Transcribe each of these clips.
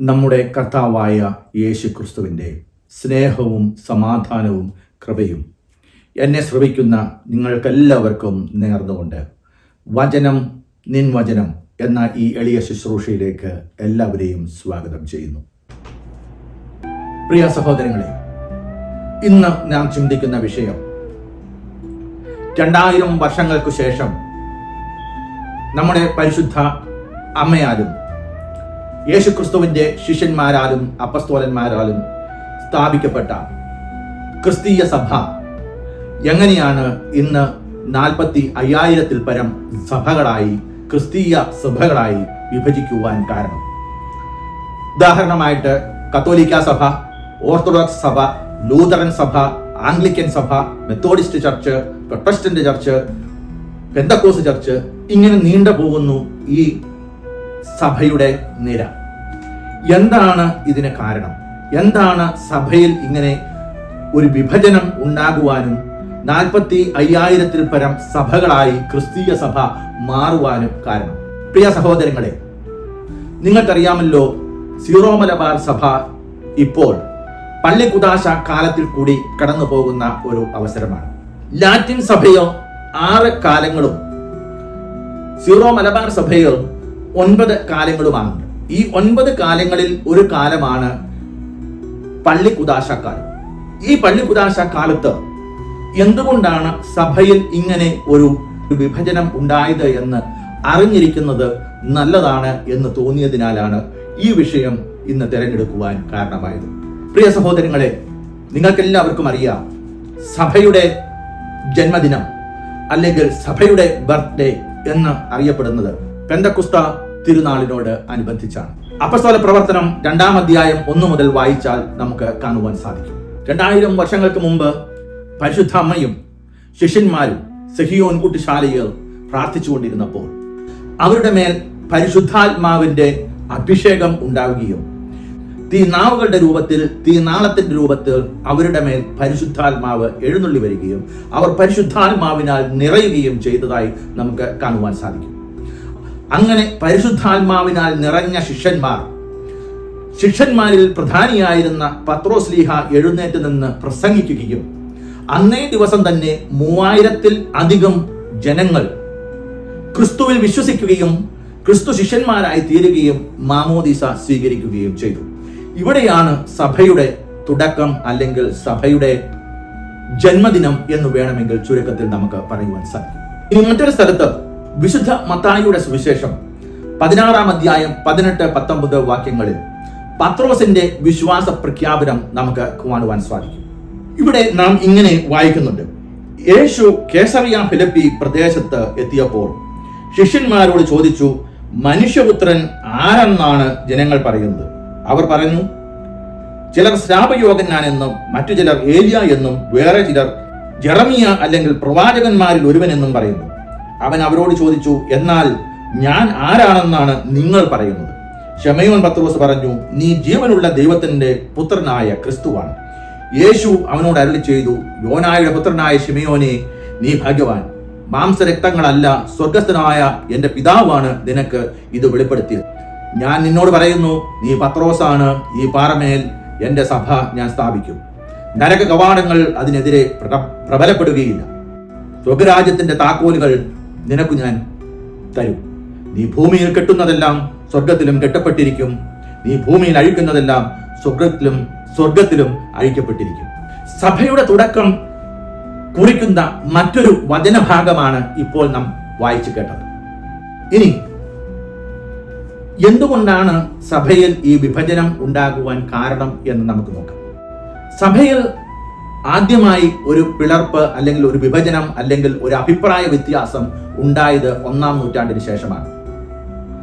നമ്മുടെ കർത്താവായ യേശു ക്രിസ്തുവിന്റെ സ്നേഹവും സമാധാനവും കൃപയും എന്നെ ശ്രവിക്കുന്ന നിങ്ങൾക്കെല്ലാവർക്കും നേർന്നുകൊണ്ട് വചനം നിൻവചനം എന്ന ഈ എളിയ ശുശ്രൂഷയിലേക്ക് എല്ലാവരെയും സ്വാഗതം ചെയ്യുന്നു. പ്രിയ സഹോദരങ്ങളെ ഇന്ന് നാം ചിന്തിക്കുന്ന വിഷയം രണ്ടായിരം വർഷങ്ങൾക്ക് ശേഷം നമ്മുടെ പരിശുദ്ധ അമ്മയാലും യേശുക്രിസ്തുവിന്റെ ശിഷ്യന്മാരാലും അപ്പസ്തോലന്മാരാലും സ്ഥാപിക്കപ്പെട്ട ക്രിസ്തീയ സഭ എങ്ങനെയാണ് ഇന്ന് നാൽപ്പത്തി അയ്യായിരത്തിൽ പരം സഭകളായി ക്രിസ്തീയ സഭകളായി വിഭജിക്കുവാൻ കാരണം? ഉദാഹരണമായിട്ട് കത്തോലിക്ക സഭ ഓർത്തഡോക്സ് സഭ ലൂതറൻ സഭ ആംഗ്ലിക്കൻ സഭ Methodist church Protestant church Pentecost church ഇങ്ങനെ നീണ്ടു പോകുന്നു ഈ സഭയുടെ നിര. എന്താണ് ഇതിന് കാരണം? എന്താണ് സഭയിൽ ഇങ്ങനെ ഒരു വിഭജനം ഉണ്ടാകുവാനും നാൽപ്പത്തി അയ്യായിരത്തിൽ പരം സഭകളായി ക്രിസ്തീയ സഭ മാറുവാനും കാരണം? പ്രിയ സഹോദരങ്ങളെ നിങ്ങൾക്കറിയാമല്ലോ സീറോ മലബാർ സഭ ഇപ്പോൾ പള്ളിക്കുദാശ കാലത്തിൽ കൂടി കടന്നു പോകുന്ന ഒരു അവസരമാണ്. ലാറ്റിൻ സഭയോ ആറ് കാലങ്ങളും സീറോ മലബാർ സഭയോ ഒൻപത് കാലങ്ങളുമാണ്. ഈ ഒൻപത് കാലങ്ങളിൽ ഒരു കാലമാണ് പള്ളി കാലം ഈ പള്ളി കുദാശ കാലത്ത് എന്തുകൊണ്ടാണ് സഭയിൽ ഇങ്ങനെ ഒരു വിഭജനം ഉണ്ടായത് എന്ന് അറിഞ്ഞിരിക്കുന്നത് നല്ലതാണ് എന്ന് തോന്നിയതിനാലാണ് ഈ വിഷയം ഇന്ന് തിരഞ്ഞെടുക്കുവാൻ കാരണമായത്. പ്രിയ സഹോദരങ്ങളെ നിങ്ങൾക്കെല്ലാവർക്കും അറിയാം സഭയുടെ ജന്മദിനം അല്ലെങ്കിൽ സഭയുടെ ബർത്ത്ഡേ എന്ന് അറിയപ്പെടുന്നത് പെന്തക്കുസ്ത തിരുനാളിനോട് അനുബന്ധിച്ചാണ്. അപ്പസ്തോല പ്രവർത്തനം രണ്ടാം അധ്യായം ഒന്നു മുതൽ വായിച്ചാൽ നമുക്ക് കാണുവാൻ സാധിക്കും. രണ്ടായിരം വർഷങ്ങൾക്ക് മുമ്പ് പരിശുദ്ധ അമ്മയും ശിഷ്യന്മാരും സെഹിയോൻ കുട്ടിശാലയിൽ പ്രാർത്ഥിച്ചുകൊണ്ടിരുന്നപ്പോൾ അവരുടെ മേൽ പരിശുദ്ധാത്മാവിന്റെ അഭിഷേകം ഉണ്ടാവുകയും തീനാവുകളുടെ രൂപത്തിൽ തീനാളത്തിന്റെ രൂപത്തിൽ അവരുടെ മേൽ പരിശുദ്ധാത്മാവ് എഴുന്നള്ളി വരികയും അവർ പരിശുദ്ധാത്മാവിനാൽ നിറയുകയും ചെയ്തതായി നമുക്ക് കാണുവാൻ സാധിക്കും. അങ്ങനെ പരിശുദ്ധാത്മാവിനാൽ നിറഞ്ഞ ശിഷ്യന്മാർ. ശിഷ്യന്മാരിൽ പ്രധാനിയായിരുന്ന പത്രോസ്ലീഹ എഴുന്നേറ്റ് നിന്ന് പ്രസംഗിക്കുകയും അന്നേ ദിവസം തന്നെ മൂവായിരത്തിൽ അധികം ജനങ്ങൾ ക്രിസ്തുവിൽ വിശ്വസിക്കുകയും ക്രിസ്തു ശിഷ്യന്മാരായി തീരുകയും മാമോദിസ സ്വീകരിക്കുകയും ചെയ്തു. ഇവിടെയാണ് സഭയുടെ തുടക്കം അല്ലെങ്കിൽ സഭയുടെ ജന്മദിനം എന്ന് വേണമെങ്കിൽ ചുരുക്കത്തിൽ നമുക്ക് പറയുവാൻ സാധിക്കും. ഇനി മറ്റൊരു സ്ഥലത്ത് വിശുദ്ധ മത്തായിയുടെ സുവിശേഷം പതിനാറാം അധ്യായം പതിനെട്ട് പത്തൊമ്പത് വാക്യങ്ങളിൽ പത്രോസിന്റെ വിശ്വാസ പ്രഖ്യാപനം നമുക്ക് കാണുവാൻ സാധിക്കും. ഇവിടെ നാം ഇങ്ങനെ വായിക്കുന്നുണ്ട്. യേശു കേസറിയ ഫിലിപ്പി പ്രദേശത്ത് എത്തിയപ്പോൾ ശിഷ്യന്മാരോട് ചോദിച്ചു മനുഷ്യപുത്രൻ ആരെന്നാണ് ജനങ്ങൾ പറയുന്നത്? അവർ പറഞ്ഞു ചിലർ ശ്രാപയോഗനാനെന്നും മറ്റു ചിലർ ഏലിയ എന്നും വേറെ ചിലർ ജെറമിയ അല്ലെങ്കിൽ പ്രവാചകന്മാരിൽ ഒരുവൻ എന്നും പറയുന്നു. അവൻ അവരോട് ചോദിച്ചു എന്നാൽ ഞാൻ ആരാണെന്നാണ് നിങ്ങൾ പറയുന്നത്? ഷമയോൻ പത്രോസ് പറഞ്ഞു നീ ജീവനുള്ള ദൈവത്തിന്റെ പുത്രനായ ക്രിസ്തുവാണ്. യേശു അവനോട് അരളി ചെയ്തു യോനായുടെ പുത്രനായ ഷിമയോനെ നീ ഭാഗ്യവാൻ. മാംസരക്തങ്ങളല്ല സ്വർഗസ്ഥനായ എന്റെ പിതാവാണ് നിനക്ക് ഇത് വെളിപ്പെടുത്തിയത്. ഞാൻ നിന്നോട് പറയുന്നു നീ പത്രോസാണ് ഈ പാറമേൽ എന്റെ സഭ ഞാൻ സ്ഥാപിക്കും. നരക കവാടങ്ങൾ അതിനെതിരെ പ്ര- പ്രബലപ്പെടുകയില്ല. സ്വർഗരാജ്യത്തിന്റെ താക്കോലുകൾ നിനക്ക് ഞാൻ തരും. നീ ഭൂമിയിൽ കെട്ടുന്നതെല്ലാം സ്വർഗത്തിലും കെട്ടപ്പെട്ടിരിക്കും. നീ ഭൂമിയിൽ അഴിക്കുന്നതെല്ലാം സ്വർഗത്തിലും സ്വർഗത്തിലും അഴിക്കപ്പെട്ടിരിക്കും. സഭയുടെ തുടക്കം കുറിക്കുന്ന മറ്റൊരു വചനഭാഗമാണ് ഇപ്പോൾ നാം വായിച്ചു കേട്ടത്. ഇനി എന്തുകൊണ്ടാണ് സഭയിൽ ഈ വിഭജനം ഉണ്ടാകുവാൻ കാരണം എന്ന് നമുക്ക് നോക്കാം. സഭയിൽ ആദ്യമായി ഒരു പിളർപ്പ് അല്ലെങ്കിൽ ഒരു വിഭജനം അല്ലെങ്കിൽ ഒരു അഭിപ്രായ വ്യത്യാസം ഉണ്ടായത് ഒന്നാം നൂറ്റാണ്ടിന് ശേഷമാണ്.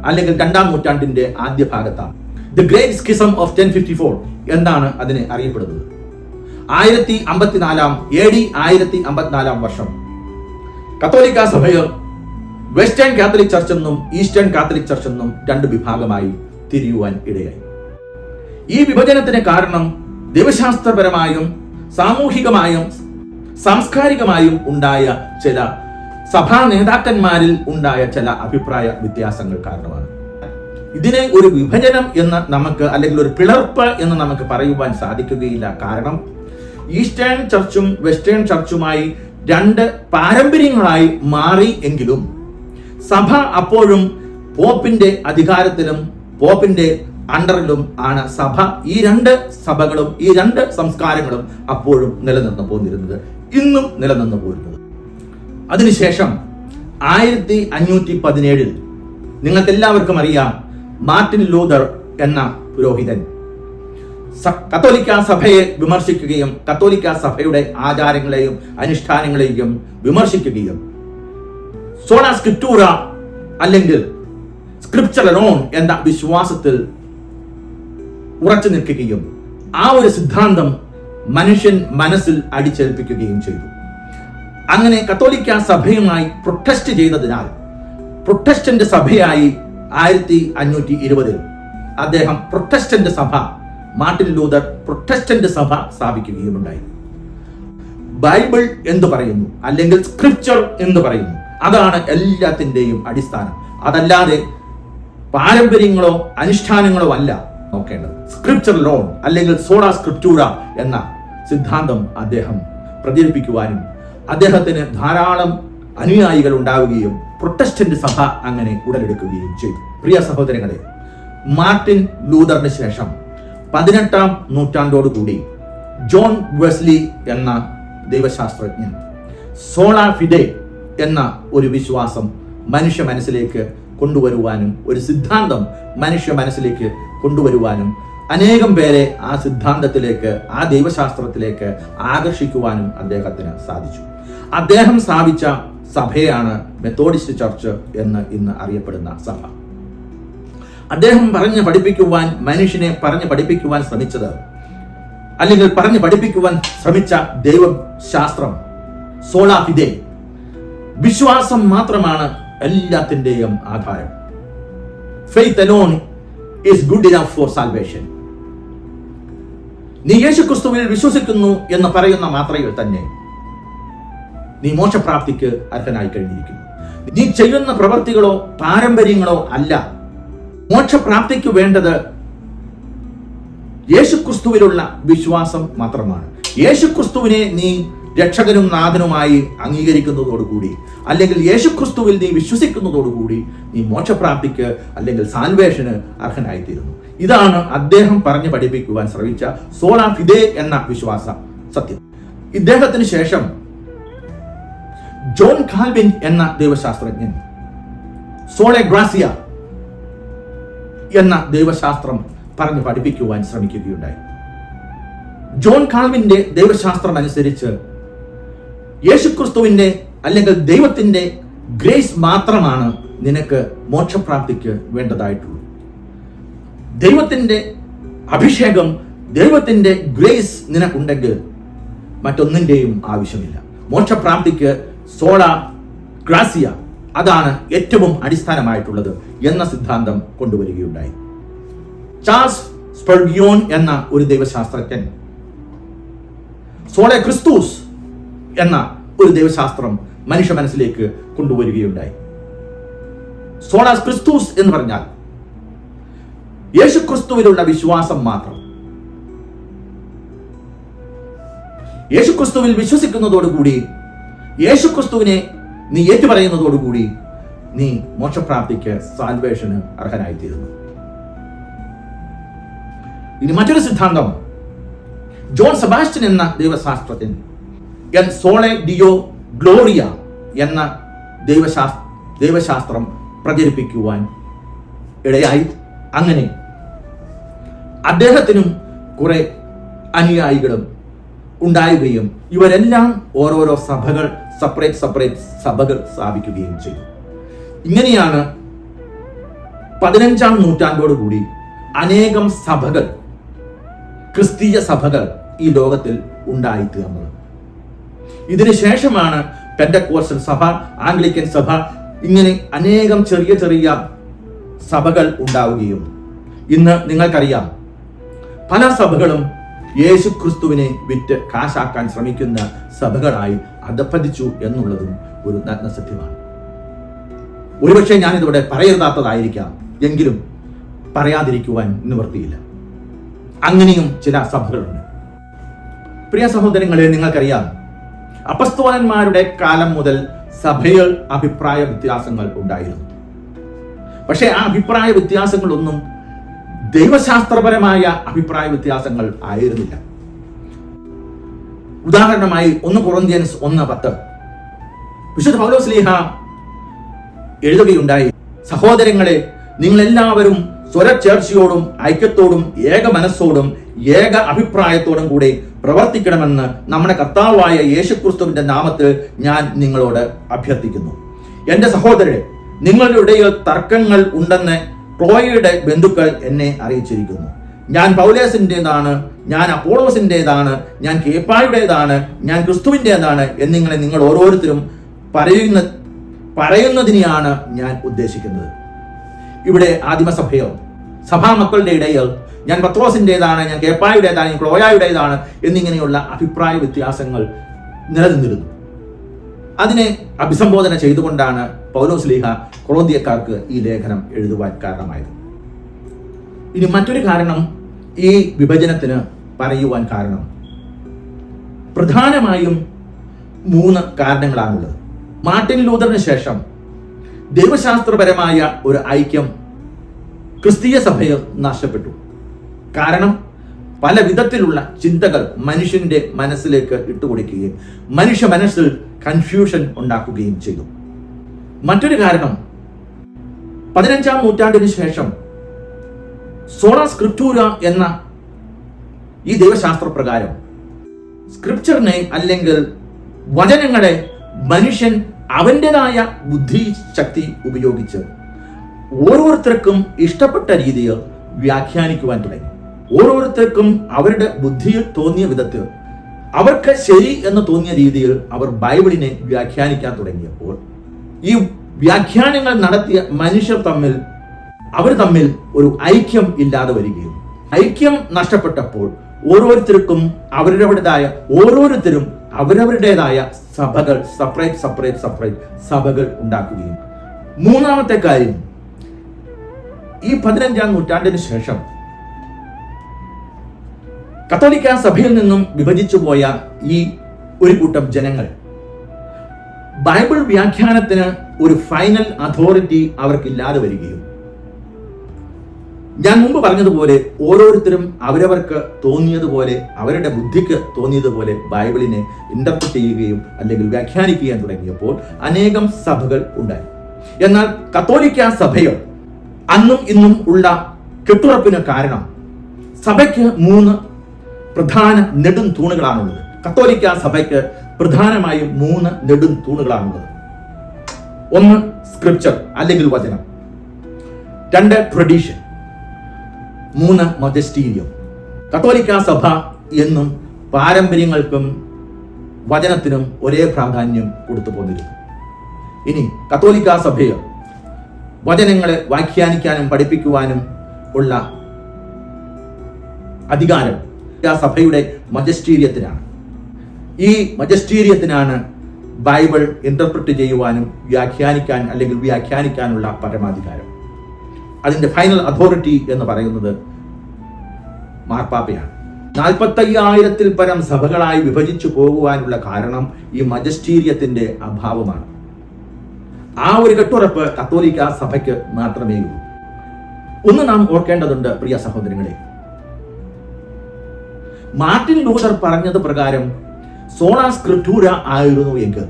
അല്ലെങ്കിൽ രണ്ടാം നൂറ്റാണ്ടിന്റെ ആദ്യ ഭാഗത്താണ്. The Great Schism of ten fifty four എന്നാണ് അതിനെ അറിയപ്പെടുന്നത്? ആയിരത്തി അമ്പത്തിനാലാം എ ഡി ആയിരത്തി അമ്പത്തിനാലാം വർഷം. കത്തോലിക്ക സഭയർ വെസ്റ്റേൺ കാത്തലിക് ചർച്ച് എന്നും ഈസ്റ്റേൺ കാത്തലിക് ചർച്ച് എന്നും രണ്ട് വിഭാഗമായി തിരിയുവാൻ ഇടയായി. ഈ വിഭജനത്തിന് കാരണം ദൈവശാസ്ത്രപരമായും സാമൂഹികമായും സാംസ്കാരികമായും ഉണ്ടായ ചില സഭാ നേതാക്കന്മാരിൽ ഉണ്ടായ ചില അഭിപ്രായ വ്യത്യാസങ്ങൾ കാരണമാണ്. ഇതിനെ ഒരു വിഭജനം എന്ന് നമുക്ക് അല്ലെങ്കിൽ ഒരു പിളർപ്പ് എന്ന് നമുക്ക് പറയുവാൻ സാധിക്കുകയില്ല. കാരണം ഈസ്റ്റേൺ ചർച്ചും വെസ്റ്റേൺ ചർച്ചുമായി രണ്ട് പാരമ്പര്യങ്ങളായി മാറി എങ്കിലും സഭ അപ്പോഴും പോപ്പിന്റെ അധികാരത്തിലും പോപ്പിന്റെ അണ്ടറിലും ആണ് സഭ. ഈ രണ്ട് സഭകളും ഈ രണ്ട് സംസ്കാരങ്ങളും അപ്പോഴും നിലനിന്ന് പോന്നിരുന്നത്. ഇന്നും നിലനിന്ന് പോരുന്നത്. അതിനുശേഷം ആയിരത്തി അഞ്ഞൂറ്റി പതിനേഴിൽ നിങ്ങൾക്ക് എല്ലാവർക്കും അറിയാം മാർട്ടിൻ ലൂതർ എന്ന പുരോഹിതൻ കത്തോലിക്ക സഭയെ വിമർശിക്കുകയും കത്തോലിക്ക സഭയുടെ ആചാരങ്ങളെയും അനുഷ്ഠാനങ്ങളെയും വിമർശിക്കുകയും സോണ സ്ക്രിപ്റ്റൂറ അല്ലെങ്കിൽ സ്ക്രിപ്ചർ അലോൺ എന്ന വിശ്വാസത്തിൽ ഉറച്ചു നിൽക്കുകയും ആ ഒരു സിദ്ധാന്തം മനുഷ്യൻ മനസ്സിൽ അടിച്ചേൽപ്പിക്കുകയും ചെയ്തു. അങ്ങനെ കത്തോലിക്ക സഭയുമായി പ്രൊട്ടസ്റ്റ് ചെയ്തതിനാൽ പ്രൊട്ടസ്റ്റന്റ് സഭയായി ആയിരത്തി അഞ്ഞൂറ്റി ഇരുപതിൽ അദ്ദേഹം പ്രൊട്ടസ്റ്റന്റ് സഭ മാർട്ടിൻ ലൂതർ പ്രൊട്ടസ്റ്റന്റ് സഭ സ്ഥാപിക്കുകയുമുണ്ടായി ബൈബിൾ എന്ന് പറയുന്നു? അല്ലെങ്കിൽ സ്ക്രിപ്ചർ എന്ന് പറയുന്നു? അതാണ് എല്ലാത്തിന്റെയും അടിസ്ഥാനം. അതല്ലാതെ പാരമ്പര്യങ്ങളോ അനുഷ്ഠാനങ്ങളോ അല്ല. നോക്കേണ്ടത്. സ്ക്രിപ്ചർ ലോൺ അല്ലെങ്കിൽ സോഡ സ്ക്രിപ്റ്റൂര എന്ന സിദ്ധാന്തം അദ്ദേഹം പ്രചരിപ്പിക്കുവാനും അദ്ദേഹത്തിന് ധാരാളം അനുയായികൾ ഉണ്ടാവുകയും പ്രൊട്ടസ്റ്റന്റ് സഭ അങ്ങനെ ഉടലെടുക്കുകയും ചെയ്തു. പ്രിയ സഹോദരങ്ങളെ മാർട്ടിൻ ലൂതറിന് ശേഷം പതിനെട്ടാം നൂറ്റാണ്ടോടുകൂടി ജോൺ വെസ്ലി എന്ന ദൈവശാസ്ത്രജ്ഞൻ സോളാ ഫിഡെ എന്ന ഒരു വിശ്വാസം മനുഷ്യ മനസ്സിലേക്ക് കൊണ്ടുവരുവാനും ഒരു സിദ്ധാന്തം മനുഷ്യ മനസ്സിലേക്ക് കൊണ്ടുവരുവാനും അനേകം പേരെ ആ സിദ്ധാന്തത്തിലേക്ക് ആ ദൈവശാസ്ത്രത്തിലേക്ക് ആകർഷിക്കുവാനും അദ്ദേഹത്തിന് സാധിച്ചു. അദ്ദേഹം സ്ഥാപിച്ച സഭയാണ് മെത്തോഡിസ്റ്റ് ചർച്ച് എന്ന് ഇന്ന് അറിയപ്പെടുന്ന സഭ. അദ്ദേഹം പറഞ്ഞ് പഠിപ്പിക്കുവാൻ മനുഷ്യനെ പറഞ്ഞ് പഠിപ്പിക്കുവാൻ ശ്രമിച്ചത് അല്ലെങ്കിൽ പറഞ്ഞ് പഠിപ്പിക്കുവാൻ ശ്രമിച്ച ദൈവശാസ്ത്രം സോളാഫിദേ വിശ്വാസം മാത്രമാണ് എല്ലാത്തിന്റെയും ആധാരം. Faith alone is good enough for salvation നീ യേശു ക്രിസ്തുവിൽ വിശ്വസിക്കുന്നു എന്ന് പറയുന്ന മാത്രയിൽ തന്നെ നീ മോശപ്രാപ്തിക്ക് അർഹനായി കഴിഞ്ഞിരിക്കുന്നു. നീ ചെയ്യുന്ന പ്രവൃത്തികളോ പാരമ്പര്യങ്ങളോ അല്ല. മോക്ഷപ്രാപ്തിക്ക് വേണ്ടത് യേശുക്രിസ്തുവിലുള്ള വിശ്വാസം മാത്രമാണ്. യേശുക്രിസ്തുവിനെ നീ രക്ഷകനും നാഥനുമായി അംഗീകരിക്കുന്നതോടുകൂടി അല്ലെങ്കിൽ യേശുക്രിസ്തുവിൽ നീ വിശ്വസിക്കുന്നതോടുകൂടി നീ മോക്ഷപ്രാപ്തിക്ക് അല്ലെങ്കിൽ സാൽവേഷന് അർഹനായിത്തീരുന്നു. ഇതാണ് അദ്ദേഹം പറഞ്ഞു പഠിപ്പിക്കുവാൻ ശ്രമിച്ച സോളാ ഫിദേ എന്ന വിശ്വാസ. സത്യം. ഇദ്ദേഹത്തിന് ശേഷം ജോൺ കാൽവിൻ എന്ന ദൈവശാസ്ത്രജ്ഞൻ സോളെ ഗ്രാസിയ എന്ന ദൈവശാസ്ത്രം പറഞ്ഞു പഠിപ്പിക്കുവാൻ ശ്രമിക്കുകയുണ്ടായി. ജോൺ കാൾവിന്റെ ദൈവശാസ്ത്രം അനുസരിച്ച് യേശുക്രിസ്തുവിന്റെ അല്ലെങ്കിൽ ദൈവത്തിന്റെ ഗ്രേസ് മാത്രമാണ് നിനക്ക് മോക്ഷപ്രാപ്തിക്ക് വേണ്ടതായിട്ടുള്ളൂ. ദൈവത്തിന്റെ അഭിഷേകം ദൈവത്തിന്റെ ഗ്രേസ് നിനക്കുണ്ടെങ്കിൽ മറ്റൊന്നിന്റെയും ആവശ്യമില്ല. മോക്ഷപ്രാപ്തിക്ക് സോള ഗ്രാസിയ അതാണ് ഏറ്റവും അടിസ്ഥാനമായിട്ടുള്ളത് എന്ന സിദ്ധാന്തം കൊണ്ടുവരികയുണ്ടായി. ചാൾസ് സ്പെർഗിയോൺ എന്ന ഒരു ദൈവശാസ്ത്രജ്ഞൻ സോളെ ക്രിസ്തൂസ് എന്ന ഒരു ദൈവശാസ്ത്രം മനുഷ്യ മനസ്സിലേക്ക് കൊണ്ടുവരികയുണ്ടായി. സോണാസ് ക്രിസ്തുസ് എന്ന് പറഞ്ഞാൽ യേശു ക്രിസ്തുവിലുള്ള വിശ്വാസം മാത്രം. യേശു ക്രിസ്തുവിൽ വിശ്വസിക്കുന്നതോടുകൂടി യേശു ക്രിസ്തുവിനെ നീ ഏറ്റുപറയുന്നതോടുകൂടി നീ മോക്ഷപ്രാപ്തിക്ക് സാൽവേഷന് അർഹനായിത്തീരുന്നു. ഇനി മറ്റൊരു സിദ്ധാന്തം. ജോൺ സെബാസ്റ്റ്യൻ എന്ന ദൈവശാസ്ത്രജ്ഞൻ എൻ സോളെ ഡിയോ ഗ്ലോറിയ എന്ന ദൈവശാസ് ദൈവശാസ്ത്രം പ്രചരിപ്പിക്കുവാൻ ഇടയായി. അങ്ങനെ അദ്ദേഹത്തിനും കുറെ അനുയായികളും ഉണ്ടാവുകയും ഇവരെല്ലാം ഓരോരോ സഭകൾ സെപ്പറേറ്റ് സെപ്പറേറ്റ് സഭകൾ സ്ഥാപിക്കുകയും ചെയ്തു. ഇങ്ങനെയാണ് പതിനഞ്ചാം നൂറ്റാണ്ടോടുകൂടി അനേകം സഭകൾ ക്രിസ്തീയ സഭകൾ ഈ ലോകത്തിൽ ഉണ്ടായിത്തീർന്നത്. ഇതിനു ശേഷമാണ് പെൻഡക്കോസ്റ്റൽ സഭ ആംഗ്ലിക്കൻ സഭ ഇങ്ങനെ അനേകം ചെറിയ ചെറിയ സഭകൾ ഉണ്ടാവുകയും. ഇന്ന് നിങ്ങൾക്കറിയാം പല സഭകളും യേശു ക്രിസ്തുവിനെ വിറ്റ് കാശാക്കാൻ ശ്രമിക്കുന്ന സഭകളായി അധപ്പതിച്ചു എന്നുള്ളതും ഒരു നഗ്ന സത്യമാണ്. ഒരുപക്ഷെ ഞാനിതിവിടെ പറയരുതാത്തതായിരിക്കാം എങ്കിലും പറയാതിരിക്കുവാൻ നിവൃത്തിയില്ല. അങ്ങനെയും ചില സഭകളുണ്ട്. പ്രിയ സഹോദരങ്ങളെ നിങ്ങൾക്കറിയാം അപസ്തോലന്മാരുടെ കാലം മുതൽ സഭയിൽ അഭിപ്രായ വ്യത്യാസങ്ങൾ ഉണ്ടായിരുന്നു. പക്ഷേ ആ അഭിപ്രായ വ്യത്യാസങ്ങളൊന്നും ദൈവശാസ്ത്രപരമായ അഭിപ്രായ വ്യത്യാസങ്ങൾ ആയിരുന്നില്ല. ഉദാഹരണമായി ഒന്ന് കൊറന്ത്യൻസ് ഒന്ന് പത്ത്. വിശുദ്ധ പൗലോസ്ലീഹ എഴുതുകയുണ്ടായി സഹോദരങ്ങളെ നിങ്ങളെല്ലാവരും സ്വരചേർച്ചയോടും ഐക്യത്തോടും ഏക മനസ്സോടും ഏക അഭിപ്രായത്തോടും കൂടെ പ്രവർത്തിക്കണമെന്ന് നമ്മുടെ കർത്താവായ യേശുക്രിസ്തുവിന്റെ നാമത്തിൽ ഞാൻ നിങ്ങളോട് അഭ്യർത്ഥിക്കുന്നു. എന്റെ സഹോദരരെ നിങ്ങളുടെ ഇടയിൽ തർക്കങ്ങൾ ഉണ്ടെന്ന് ക്ലോയയുടെ ബന്ധുക്കൾ എന്നെ അറിയിച്ചിരിക്കുന്നു. ഞാൻ പൗലേസിന്റെതാണ് ഞാൻ അപ്പോളോസിന്റെതാണ് ഞാൻ കേപ്പായുടേതാണ് ഞാൻ ക്രിസ്തുവിന്റെതാണ് എന്നിങ്ങനെ നിങ്ങൾ ഓരോരുത്തരും പറയുന്ന പറയുന്നതിനെയാണ് ഞാൻ ഉദ്ദേശിക്കുന്നത്. ഇവിടെ ആദിമസഭയോ സഭാമക്കളുടെ ഇടയിൽ ഞാൻ പത്രോസിന്റെതാണ് ഞാൻ കേപ്പായുടേതാണ് ഞാൻ ക്ലോയായുടേതാണ് എന്നിങ്ങനെയുള്ള അഭിപ്രായ വ്യത്യാസങ്ങൾ നിലനിന്നിരുന്നു. അതിനെ അഭിസംബോധന ചെയ്തുകൊണ്ടാണ് പൗലോസ് ലീഹ കൊളോന്തിയക്കാർക്ക് ഈ ലേഖനം എഴുതുവാൻ കാരണമായത്. ഇനി മറ്റൊരു കാരണം ഈ വിഭജനത്തിന് പറയുവാൻ കാരണം. പ്രധാനമായും മൂന്ന് കാരണങ്ങളാണുള്ളത്. മാർട്ടിൻ ലൂതറിന് ശേഷം ദൈവശാസ്ത്രപരമായ ഒരു ഐക്യം ക്രിസ്തീയ സഭയിൽ നഷ്ടപ്പെട്ടു. കാരണം പല വിധത്തിലുള്ള ചിന്തകൾ മനുഷ്യന്റെ മനസ്സിലേക്ക് ഇട്ടുകൊടുക്കുകയും മനുഷ്യ മനസ്സിൽ കൺഫ്യൂഷൻ ഉണ്ടാക്കുകയും ചെയ്തു. മറ്റൊരു കാരണം പതിനഞ്ചാം നൂറ്റാണ്ടിന് ശേഷം സോള സ്ക്രിപ്റ്റൂര എന്ന ഈ ദൈവശാസ്ത്ര പ്രകാരം സ്ക്രിപ്ചറിനെ അല്ലെങ്കിൽ വചനങ്ങളെ മനുഷ്യൻ അവന്റെതായ ബുദ്ധി ശക്തി ഉപയോഗിച്ച് ഓരോരുത്തർക്കും ഇഷ്ടപ്പെട്ട രീതിയിൽ വ്യാഖ്യാനിക്കുവാൻ തുടങ്ങി. ഓരോരുത്തർക്കും അവരുടെ ബുദ്ധിയിൽ തോന്നിയ വിധത്തിൽ. അവർക്ക് ശരി എന്ന് തോന്നിയ രീതിയിൽ അവർ ബൈബിളിനെ വ്യാഖ്യാനിക്കാൻ തുടങ്ങിയപ്പോൾ ഈ വ്യാഖ്യാനങ്ങൾ നടത്തിയ മനുഷ്യർ തമ്മിൽ അവർ തമ്മിൽ ഒരു ഐക്യം ഇല്ലാതെ വരികയും ഐക്യം നഷ്ടപ്പെട്ടപ്പോൾ ഓരോരുത്തർക്കും അവരവരുടേതായ ഓരോരുത്തരും അവരവരുടേതായ സഭകൾ സെപ്പറേറ്റ് സെപ്പറേറ്റ് സെപ്പറേറ്റ് സഭകൾ ഉണ്ടാക്കുകയും. മൂന്നാമത്തെ കാര്യം ഈ പതിനഞ്ചാം നൂറ്റാണ്ടിന് ശേഷം കത്തോലിക്ക സഭയിൽ നിന്നും വിഭജിച്ചു പോയ ഈ ഒരു കൂട്ടം ജനങ്ങൾ ബൈബിൾ വ്യാഖ്യാനത്തിന് ഒരു ഫൈനൽ അതോറിറ്റി അവർക്കില്ലാതെ വരികയും. ഞാൻ മുമ്പ് പറഞ്ഞതുപോലെ ഓരോരുത്തരും അവരവർക്ക് തോന്നിയതുപോലെ അവരുടെ ബുദ്ധിക്ക് തോന്നിയതുപോലെ ബൈബിളിനെ ഇന്റർപ്രറ്റ് ചെയ്യുകയും അല്ലെങ്കിൽ വ്യാഖ്യാനിക്കുകയും തുടങ്ങിയപ്പോൾ അനേകം സഭകൾ ഉണ്ടായി. എന്നാൽ കത്തോലിക്ക സഭയോ അന്നും ഇന്നും ഉള്ള കെട്ടുറപ്പിന് കാരണം സഭയ്ക്ക് മൂന്ന് പ്രധാന നെടും തൂണുകളാണുള്ളത്. കത്തോലിക്ക സഭയ്ക്ക് പ്രധാനമായും മൂന്ന് നെടും തൂണുകളാണുള്ളത്. ഒന്ന് സ്ക്രിപ്ചർ അല്ലെങ്കിൽ വചനം. രണ്ട് ട്രഡീഷൻ മൂന്ന് മജസ്റ്റീരിയം കത്തോലിക്ക സഭ എന്നും പാരമ്പര്യങ്ങൾക്കും വചനത്തിനും ഒരേ പ്രാധാന്യം കൊടുത്തു പോന്നിരുന്നു. ഇനി കത്തോലിക്ക സഭയ വചനങ്ങളെ വ്യാഖ്യാനിക്കാനും പഠിപ്പിക്കുവാനും ഉള്ള അധികാരം ആ സഭയുടെ മജസ്റ്റീരിയത്തിനാണ്. ഈ മജസ്റ്റീരിയത്തിനാണ് ബൈബിൾ ഇന്റർപ്രറ്റ് ചെയ്യുവാനും വ്യാഖ്യാനിക്കാൻ അല്ലെങ്കിൽ വ്യാഖ്യാനിക്കാനുള്ള പരമാധികാരം. അതിന്റെ ഫൈനൽ അതോറിറ്റി എന്ന് പറയുന്നത് മാർപ്പാപ്പയാണ്. നാൽപ്പത്തയ്യായിരത്തിൽ പരം സഭകളായി വിഭജിച്ചു പോകുവാനുള്ള കാരണം ഈ മജസ്റ്റീരിയത്തിന്റെ അഭാവമാണ്. ആ ഒരു കെട്ടുറപ്പ് കത്തോലിക്ക സഭയ്ക്ക് മാത്രമേയുള്ളൂ. ഒന്ന് നാം ഓർക്കേണ്ടതുണ്ട് പ്രിയ സഹോദരങ്ങളെ മാർട്ടിൻ ലൂതർ പറഞ്ഞത് പ്രകാരം സോള സ്ക്രിപ്റ്റൂര ആയിരുന്നു എങ്കിൽ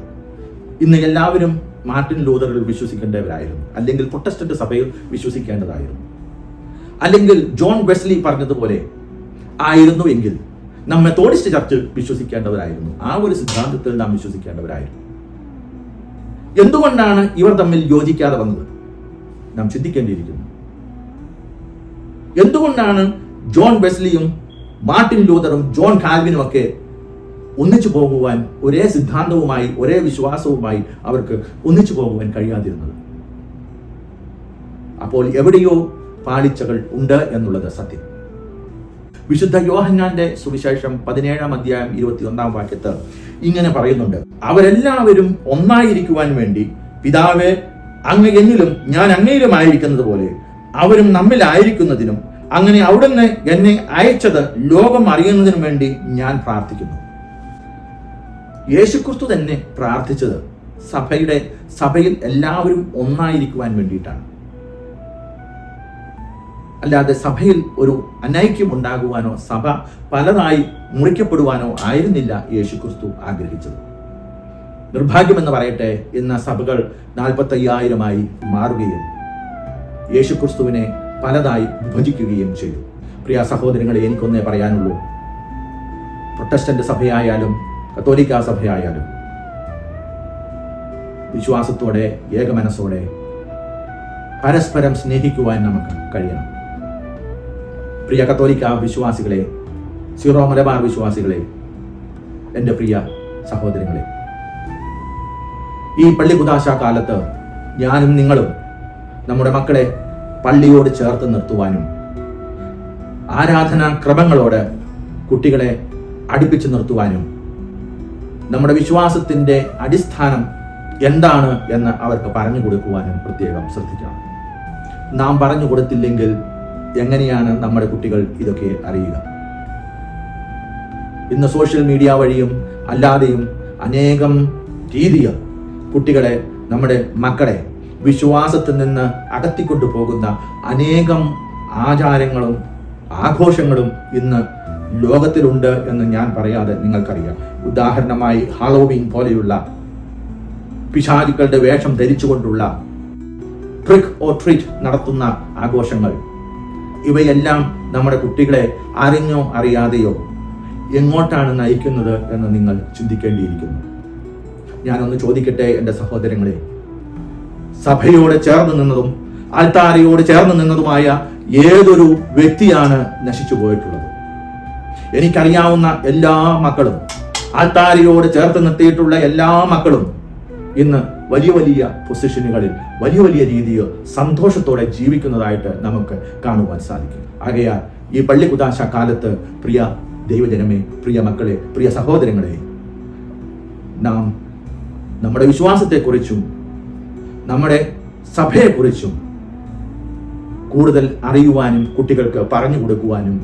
ഇന്ന് എല്ലാവരും മാർട്ടിൻ ലൂതറിൽ വിശ്വസിക്കേണ്ടവരായിരുന്നു. അല്ലെങ്കിൽ പ്രൊട്ടസ്റ്റന്റ് സഭയിൽ വിശ്വസിക്കേണ്ടതായിരുന്നു. അല്ലെങ്കിൽ ജോൺ വെസ്ലി പറഞ്ഞതുപോലെ ആയിരുന്നു എങ്കിൽ നാം മെത്തോഡിസ്റ്റ് ചർച്ച് വിശ്വസിക്കേണ്ടവരായിരുന്നു. ആ ഒരു സിദ്ധാന്തത്തിൽ നാം വിശ്വസിക്കേണ്ടവരായിരുന്നു. എന്തുകൊണ്ടാണ് ഇവർ തമ്മിൽ യോജിക്കാതെ വന്നത്? നാം ചിന്തിക്കേണ്ടിയിരിക്കുന്നു. എന്തുകൊണ്ടാണ് ജോൺ വെസ്ലിയും മാർട്ടിൻ ലൂതറും ജോൺ കാൽവിനും ഒക്കെ ഒന്നിച്ചു പോകുവാൻ ഒരേ സിദ്ധാന്തവുമായി ഒരേ വിശ്വാസവുമായി അവർക്ക് ഒന്നിച്ചു പോകുവാൻ കഴിയാതിരുന്നത്. അപ്പോൾ എവിടെയോ പാളിച്ചകൾ ഉണ്ട് എന്നുള്ളത് സത്യം. വിശുദ്ധ യോഹന്നാന്റെ സുവിശേഷം പതിനേഴാം അധ്യായം ഇരുപത്തി ഒന്നാം വാക്യത്ത് ഇങ്ങനെ പറയുന്നുണ്ട്. അവരെല്ലാവരും ഒന്നായിരിക്കുവാൻ വേണ്ടി പിതാവെ അങ്ങ് എന്നിലും ഞാൻ അങ്ങയിലും ആയിരിക്കുന്നത് പോലെ അവരും നമ്മിലായിരിക്കുന്നതിനും അങ്ങനെ അവിടുന്ന് എന്നെ അയച്ചത് ലോകം അറിയുന്നതിന് വേണ്ടി ഞാൻ പ്രാർത്ഥിക്കുന്നു. യേശുക്രിസ്തു തന്നെ പ്രാർത്ഥിച്ചത് സഭയുടെ സഭയിൽ എല്ലാവരും ഒന്നായിരിക്കുവാൻ വേണ്ടിയിട്ടാണ്. അല്ലാതെ സഭയിൽ ഒരു അനൈക്യം ഉണ്ടാകുവാനോ സഭ പലതായി മുറിക്കപ്പെടുവാനോ ആയിരുന്നില്ല യേശുക്രിസ്തു ആഗ്രഹിച്ചത്. നിർഭാഗ്യമെന്ന് പറയട്ടെ ഇന്ന് സഭകൾ നാൽപ്പത്തയ്യായിരമായി മാറുകയും യേശുക്രിസ്തുവിനെ പലതായി വിഭജിക്കുകയും ചെയ്തു. പ്രിയ സഹോദരങ്ങളെ എനിക്കൊന്നേ പറയാനുള്ളൂ. പ്രൊട്ടസ്റ്റന്റ് സഭയായാലും കത്തോലിക്ക സഭയായാലും വിശ്വാസത്തോടെ ഏകമനസ്സോടെ പരസ്പരം സ്നേഹിക്കുവാൻ നമുക്ക് കഴിയണം. പ്രിയ കത്തോലിക്ക വിശ്വാസികളെ സീറോ മലബാർ വിശ്വാസികളെ എന്റെ പ്രിയ സഹോദരങ്ങളെ ഈ പള്ളി കുദാശ കാലത്ത് ഞാനും നിങ്ങളും നമ്മുടെ മക്കളെ പള്ളിയോട് ചേർത്ത് നിർത്തുവാനും ആരാധനാ ക്രമങ്ങളോട് കുട്ടികളെ അടുപ്പിച്ച് നിർത്തുവാനും നമ്മുടെ വിശ്വാസത്തിന്റെ അടിസ്ഥാനം എന്താണ് എന്ന് അവർക്ക് പറഞ്ഞു കൊടുക്കുവാനും പ്രത്യേകം ശ്രദ്ധിക്കണം. നാം പറഞ്ഞു കൊടുത്തില്ലെങ്കിൽ എങ്ങനെയാണ് നമ്മുടെ കുട്ടികൾ ഇതൊക്കെ അറിയുക? ഇന്ന് സോഷ്യൽ മീഡിയ വഴിയും അല്ലാതെയും അനേകം രീതിയിൽ കുട്ടികളെ നമ്മുടെ മക്കളെ വിശ്വാസത്തിൽ നിന്ന് അകത്തിക്കൊണ്ടു പോകുന്ന അനേകം ആചാരങ്ങളും ആഘോഷങ്ങളും ഇന്ന് ലോകത്തിലുണ്ട് എന്ന് ഞാൻ പറയാതെ നിങ്ങൾക്കറിയാം. ഉദാഹരണമായി ഹാളോവിൻ പോലെയുള്ള പിശാചുക്കളുടെ വേഷം ധരിച്ചുകൊണ്ടുള്ള ട്രിക് ഓ ട്രീറ്റ് നടത്തുന്ന ആഘോഷങ്ങൾ. ഇവയെല്ലാം നമ്മുടെ കുട്ടികളെ അറിഞ്ഞോ അറിയാതെയോ എങ്ങോട്ടാണ് നയിക്കുന്നത് എന്ന് നിങ്ങൾ ചിന്തിക്കേണ്ടിയിരിക്കുന്നു. ഞാനൊന്ന് ചോദിക്കട്ടെ എന്റെ സഹോദരങ്ങളെ സഭയോട് ചേർന്ന് നിന്നതും അൽത്താരയോട് ചേർന്ന് നിന്നതുമായ ഏതൊരു വ്യക്തിയാണ് നശിച്ചു പോയിട്ടുള്ളത്? എനിക്കറിയാവുന്ന എല്ലാ മക്കളും അൽത്താരയോട് ചേർത്ത് നിർത്തിയിട്ടുള്ള എല്ലാ മക്കളും ഇന്ന് വലിയ വലിയ പൊസിഷനുകളിൽ വലിയ വലിയ രീതിയിൽ സന്തോഷത്തോടെ ജീവിക്കുന്നതായിട്ട് നമുക്ക് കാണുവാൻ സാധിക്കും. ആകയാൽ ഈ പള്ളി കുതാശ കാലത്ത് പ്രിയ ദൈവജനമേ പ്രിയ മക്കളെ പ്രിയ സഹോദരങ്ങളെ നാം നമ്മുടെ വിശ്വാസത്തെക്കുറിച്ചും നമ്മുടെ സഭയെക്കുറിച്ചും കൂടുതൽ അറിയുവാനും കുട്ടികൾക്ക് പറഞ്ഞു കൊടുക്കുവാനും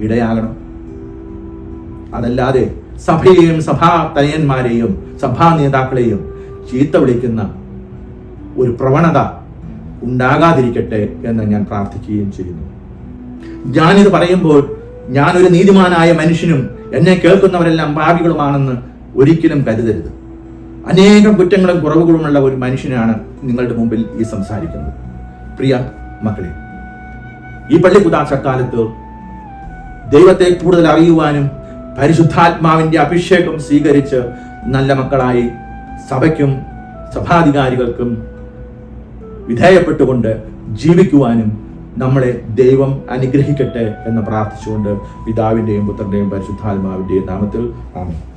ഇടയാകണം. അതല്ലാതെ സഭയെയും സഭാ തനയന്മാരെയും സഭാ നേതാക്കളെയും ചീത്ത വിളിക്കുന്ന ഒരു പ്രവണത ഉണ്ടാകാതിരിക്കട്ടെ എന്ന് ഞാൻ പ്രാർത്ഥിക്കുകയും ചെയ്യുന്നു. ഞാനിത് പറയുമ്പോൾ ഞാനൊരു നീതിമാനായ മനുഷ്യനും എന്നെ കേൾക്കുന്നവരെല്ലാം പാപികളുമാണെന്ന് ഒരിക്കലും കരുതരുത്. അനേകം കുറ്റങ്ങളും കുറവുകളുമുള്ള ഒരു മനുഷ്യനാണ് നിങ്ങളുടെ മുമ്പിൽ ഈ സംസാരിക്കുന്നത്. പ്രിയ മക്കളെ ഈ പള്ളി കുതാശക്കാലത്ത് ദൈവത്തെ കൂടുതൽ അറിയുവാനും പരിശുദ്ധാത്മാവിന്റെ അഭിഷേകം സ്വീകരിച്ച് നല്ല മക്കളായി സഭയ്ക്കും സഭാധികാരികൾക്കും വിധേയപ്പെട്ടുകൊണ്ട് ജീവിക്കുവാനും നമ്മളെ ദൈവം അനുഗ്രഹിക്കട്ടെ എന്ന് പ്രാർത്ഥിച്ചുകൊണ്ട് പിതാവിന്റെയും പുത്രന്റെയും പരിശുദ്ധാത്മാവിന്റെയും നാമത്തിൽ ആമേൻ.